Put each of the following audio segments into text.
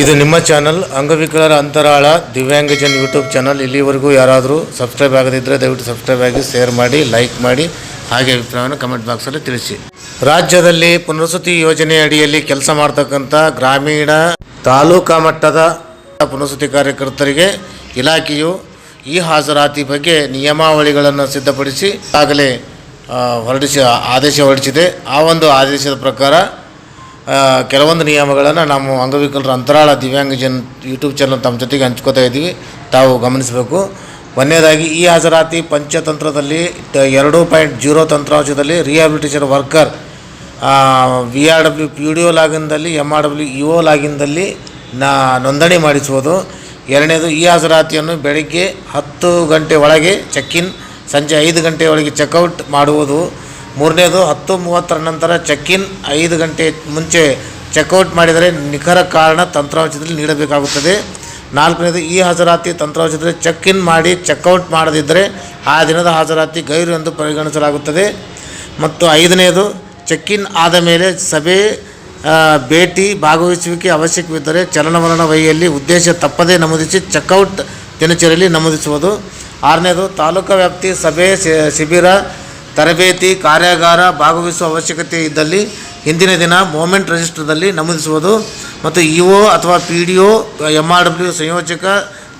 ಇದು ನಿಮ್ಮ ಚಾನಲ್. ಅಂಗವಿಕಲರ ಅಂತರಾಳ ದಿವ್ಯಾಂಗಜನ್ ಯೂಟ್ಯೂಬ್ ಚಾನಲ್. ಇಲ್ಲಿವರೆಗೂ ಯಾರಾದರೂ ಸಬ್ಸ್ಕ್ರೈಬ್ ಆಗದಿದ್ದರೆ ದಯವಿಟ್ಟು ಸಬ್ಸ್ಕ್ರೈಬ್ ಆಗಿ, ಶೇರ್ ಮಾಡಿ, ಲೈಕ್ ಮಾಡಿ, ಹಾಗೆ ಅಭಿಪ್ರಾಯವನ್ನು ಕಮೆಂಟ್ ಬಾಕ್ಸಲ್ಲಿ ತಿಳಿಸಿ. ರಾಜ್ಯದಲ್ಲಿ ಪುನರ್ವಸತಿ ಯೋಜನೆ ಅಡಿಯಲ್ಲಿ ಕೆಲಸ ಮಾಡ್ತಕ್ಕಂಥ ಗ್ರಾಮೀಣ ತಾಲೂಕಾ ಮಟ್ಟದ ಪುನರ್ವಸತಿ ಕಾರ್ಯಕರ್ತರಿಗೆ ಇಲಾಖೆಯು ಈ ಹಾಜರಾತಿ ಬಗ್ಗೆ ನಿಯಮಾವಳಿಗಳನ್ನು ಸಿದ್ಧಪಡಿಸಿ ಆಗಲೇ ಹೊರಡಿಸಿ, ಆದೇಶ ಹೊರಡಿಸಿದೆ. ಆ ಒಂದು ಆದೇಶದ ಪ್ರಕಾರ ಕೆಲವೊಂದು ನಿಯಮಗಳನ್ನು ನಾವು ಅಂಗವಿಕಲರ ಅಂತರಾಳ ದಿವ್ಯಾಂಗಜನ್ ಯೂಟ್ಯೂಬ್ ಚಾನಲ್ ತಮ್ಮ ಜೊತೆಗೆ ಹಂಚ್ಕೋತಾ ಇದ್ದೀವಿ. ತಾವು ಗಮನಿಸಬೇಕು. ಒಂದನೇದಾಗಿ, ಈ ಹಾಜರಾತಿ ಪಂಚತಂತ್ರದಲ್ಲಿ ಎರಡು point zero ತಂತ್ರಾಂಶದಲ್ಲಿ rehabilitation worker V R W P D O ಲಾಗಿನ್ದಲ್ಲಿ M R W E O ಲಾಗಿನ್ದಲ್ಲಿ ನಾ, ನೋಂದಣಿ ಮಾಡಿಸುವುದು. ಎರಡನೇದು, ಈ ಹಾಜರಾತಿಯನ್ನು ಬೆಳಗ್ಗೆ ಹತ್ತು ಗಂಟೆ ಒಳಗೆ ಚೆಕ್ ಇನ್ ಸಂಜೆ ಐದು ಗಂಟೆ ಒಳಗೆ ಚೆಕ್ಔಟ್ ಮಾಡುವುದು. ಮೂರನೇದು ಹತ್ತು ಮೂವತ್ತರ ನಂತರ ಚೆಕ್ ಇನ್ ಐದು ಗಂಟೆ ಮುಂಚೆ ಚೆಕ್ಔಟ್ ಮಾಡಿದರೆ ನಿಖರ ಕಾರಣ ತಂತ್ರಾಂಶದಲ್ಲಿ ನೀಡಬೇಕಾಗುತ್ತದೆ. ನಾಲ್ಕನೇದು ಈ ಹಾಜರಾತಿ ತಂತ್ರಾಂಶದಲ್ಲಿ ಚೆಕ್ ಇನ್ ಮಾಡಿ ಚೆಕ್ಔಟ್ ಮಾಡದಿದ್ದರೆ ಆ ದಿನದ ಹಾಜರಾತಿ ಗೈರು ಎಂದು ಪರಿಗಣಿಸಲಾಗುತ್ತದೆ. ಮತ್ತು ಐದನೇದು ಚೆಕ್ ಇನ್ ಆದ ಮೇಲೆ ಸಭೆ ಭೇಟಿ ಭಾಗವಹಿಸುವಿಕೆ ಅವಶ್ಯಕವಿದ್ದರೆ ಚಲನವಲನ ವಹಿಯಲ್ಲಿ ಉದ್ದೇಶ ತಪ್ಪದೇ ನಮೂದಿಸಿ ಚೆಕ್ಔಟ್ ದಿನಚರಿಯಲ್ಲಿ ನಮೂದಿಸುವುದು. ಆರನೇದು ತಾಲೂಕು ವ್ಯಾಪ್ತಿ ಸಭೆ ಶಿಬಿರ ತರಬೇತಿ, ಕಾರ್ಯಾಗಾರ ಭಾಗವಹಿಸುವ ಅವಶ್ಯಕತೆ ಇದ್ದಲ್ಲಿ ಹಿಂದಿನ ದಿನ ಮೂಮೆಂಟ್ ರಿಜಿಸ್ಟರ್ದಲ್ಲಿ ನಮೂದಿಸುವುದು ಮತ್ತು ಇ ಒ ಅಥವಾ P D O M R W ಸಂಯೋಜಕ,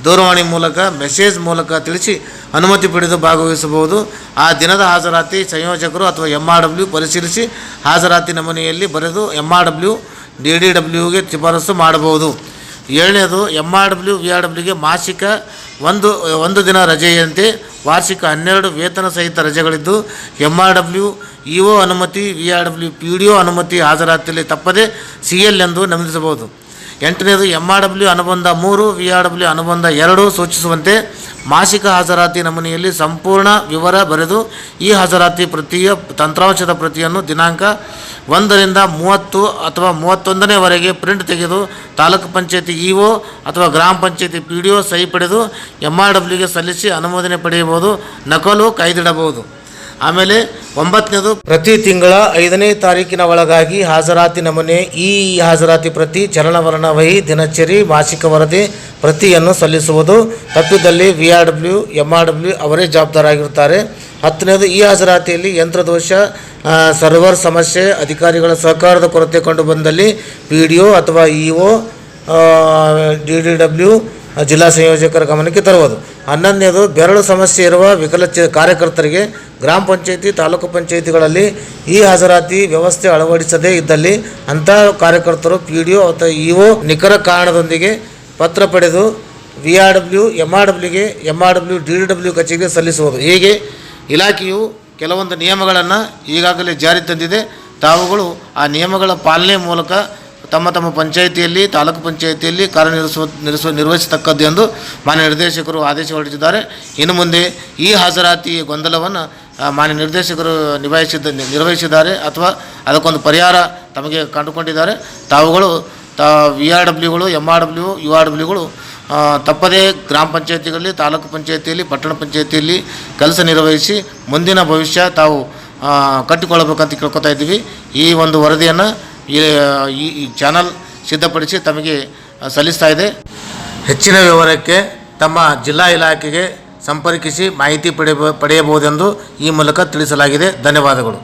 ದೂರವಾಣಿ ಮೂಲಕ, ಮೆಸೇಜ್ ಮೂಲಕ ತಿಳಿಸಿ ಅನುಮತಿ ಪಡೆದು ಭಾಗವಹಿಸಬಹುದು. ಆ ದಿನದ ಹಾಜರಾತಿ ಸಂಯೋಜಕರು ಅಥವಾ ಎಂ ಆರ್ ಡಬ್ಲ್ಯೂ ಪರಿಶೀಲಿಸಿ ಹಾಜರಾತಿ ನಮೂನೆಯಲ್ಲಿ ಬರೆದು M R W D D ಡಬ್ಲ್ಯೂಗೆ ಶಿಫಾರಸು ಮಾಡಬಹುದು. ಏಳನೇದು M R W V R ಡಬ್ಲ್ಯೂಗೆ ಮಾಸಿಕ ಒಂದು ಒಂದು ದಿನ ರಜೆಯಂತೆ ವಾರ್ಷಿಕ ಹನ್ನೆರಡು ವೇತನ ಸಹಿತ ರಜೆಗಳಿದ್ದು M R W E O ಅನುಮತಿ V R W P D O ಅನುಮತಿ ಹಾಜರಾತಿಯಲ್ಲಿ ತಪ್ಪದೆ ಸಿ ಎಲ್ ಎಂದು ನಮೂದಿಸಬಹುದು. ಎಂಟನೇದು ಎಂ ಆರ್ ಡಬ್ಲ್ಯೂ ಅನುಬಂಧ ಮೂರು ವಿ ಆರ್ ಡಬ್ಲ್ಯೂ ಅನುಬಂಧ ಎರಡು ಸೂಚಿಸುವಂತೆ ಮಾಸಿಕ ಹಾಜರಾತಿ ನಮೂನೆಯಲ್ಲಿ ಸಂಪೂರ್ಣ ವಿವರ ಬರೆದು ಈ ಹಾಜರಾತಿ ಪ್ರತಿಯ ತಂತ್ರಾಂಶದ ಪ್ರತಿಯನ್ನು ದಿನಾಂಕ ಒಂದರಿಂದ ಮೂವತ್ತು ಅಥವಾ ಮೂವತ್ತೊಂದನೇವರೆಗೆ ಪ್ರಿಂಟ್ ತೆಗೆದು ತಾಲೂಕು ಪಂಚಾಯತಿ ಇ ಒ ಅಥವಾ ಗ್ರಾಮ ಪಂಚಾಯತಿ ಪಿ ಡಿ ಒ ಸಹಿ ಪಡೆದು ಎಂ ಆರ್ ಡಬ್ಲ್ಯೂಗೆ ಸಲ್ಲಿಸಿ ಅನುಮೋದನೆ ಪಡೆಯಬಹುದು, ನಕಲು ಕಾಯ್ದಿಡಬಹುದು. ಆಮೇಲೆ ಒಂಬತ್ತನೇದು ಪ್ರತಿ ತಿಂಗಳ ಐದನೇ ತಾರೀಕಿನ ಒಳಗಾಗಿ ಹಾಜರಾತಿ ನಮೂನೆ ಈ ಹಾಜರಾತಿ ಪ್ರತಿ ಚಲನವಲನ ವಹಿ ದಿನಚರಿ ಮಾಸಿಕ ವರದಿ ಪ್ರತಿಯನ್ನು ಸಲ್ಲಿಸುವುದು. ತಪ್ಪಿದಲ್ಲಿ V R W M R W ಅವರೇ ಜವಾಬ್ದಾರಾಗಿರುತ್ತಾರೆ. ಹತ್ತನೇದು, ಈ ಹಾಜರಾತಿಯಲ್ಲಿ ಯಂತ್ರದೋಷ ಸರ್ವರ್ ಸಮಸ್ಯೆ, ಅಧಿಕಾರಿಗಳ ಸಹಕಾರದ ಕೊರತೆ ಕಂಡು ಬಂದಲ್ಲಿ ಪಿ ಡಿ ಒ ಅಥವಾ E O D D W ಜಿಲ್ಲಾ ಸಂಯೋಜಕರ ಗಮನಕ್ಕೆ ತರುವುದು. ಹನ್ನೊಂದನೇದು, ಬೆರಳು ಸಮಸ್ಯೆ ಇರುವ ವಿಕಲಚ ಕಾರ್ಯಕರ್ತರಿಗೆ ಗ್ರಾಮ ಪಂಚಾಯಿತಿ, ತಾಲೂಕು ಪಂಚಾಯಿತಿಗಳಲ್ಲಿ ಈ ಹಾಜರಾತಿ ವ್ಯವಸ್ಥೆ ಅಳವಡಿಸದೇ ಇದ್ದಲ್ಲಿ ಅಂತಹ ಕಾರ್ಯಕರ್ತರು ಪಿ ಡಿ ಒ ಅಥವಾ ಇ ಒ ನಿಖರ ಕಾರಣದೊಂದಿಗೆ ಪತ್ರ ಪಡೆದು V R W M R ಡಬ್ಲ್ಯೂಗೆ M R W D W ಕಚೇರಿಗೆ ಸಲ್ಲಿಸುವುದು. ಹೀಗೆ ಇಲಾಖೆಯು ಕೆಲವೊಂದು ನಿಯಮಗಳನ್ನು ಈಗಾಗಲೇ ಜಾರಿ ತಂದಿದೆ. ತಾವುಗಳು ಆ ನಿಯಮಗಳ ಪಾಲನೆ ಮೂಲಕ ತಮ್ಮ ತಮ್ಮ ಪಂಚಾಯಿತಿಯಲ್ಲಿ, ತಾಲೂಕು ಪಂಚಾಯಿತಿಯಲ್ಲಿ ಕಾರ್ಯನಿರ್ವಹಿಸುವ ನಿರ್ವಹಿಸುವ ನಿರ್ವಹಿಸತಕ್ಕದ್ದು ಎಂದು ಮಾನ್ಯ ನಿರ್ದೇಶಕರು ಆದೇಶ ಹೊರಡಿಸಿದ್ದಾರೆ. ಇನ್ನು ಮುಂದೆ ಈ ಹಾಜರಾತಿ ಗೊಂದಲವನ್ನು ಮಾನ್ಯ ನಿರ್ದೇಶಕರು ನಿಭಾಯಿಸಿದ, ನಿರ್ವಹಿಸಿದ್ದಾರೆ ಅಥವಾ ಅದಕ್ಕೊಂದು ಪರಿಹಾರ ತಮಗೆ ಕಂಡುಕೊಂಡಿದ್ದಾರೆ. ತಾವುಗಳು, ತಾ V R ಡಬ್ಲ್ಯೂಗಳು M R W U R ಡಬ್ಲ್ಯೂಗಳು ತಪ್ಪದೇ ಗ್ರಾಮ ಪಂಚಾಯತಿಗಳಲ್ಲಿ, ತಾಲೂಕು ಪಂಚಾಯತಿಯಲ್ಲಿ, ಪಟ್ಟಣ ಪಂಚಾಯತಿಯಲ್ಲಿ ಕೆಲಸ ನಿರ್ವಹಿಸಿ ಮುಂದಿನ ಭವಿಷ್ಯ ತಾವು ಕಟ್ಟಿಕೊಳ್ಳಬೇಕಂತ ಕೇಳ್ಕೊತಾ ಇದ್ದೀವಿ. ಈ ಒಂದು ವರದಿಯನ್ನು ಈ ಈ ಚಾನಲ್ ಸಿದ್ಧಪಡಿಸಿ ತಮಗೆ ಸಲ್ಲಿಸ್ತಾ ಇದೆ. ಹೆಚ್ಚಿನ ವಿವರಕ್ಕೆ ತಮ್ಮ ಜಿಲ್ಲಾ ಇಲಾಖೆಗೆ ಸಂಪರ್ಕಿಸಿ ಮಾಹಿತಿ ಪಡೆಯಬ, ಪಡೆಯಬಹುದೆಂದು ಈ ಮೂಲಕ ತಿಳಿಸಲಾಗಿದೆ. ಧನ್ಯವಾದಗಳು.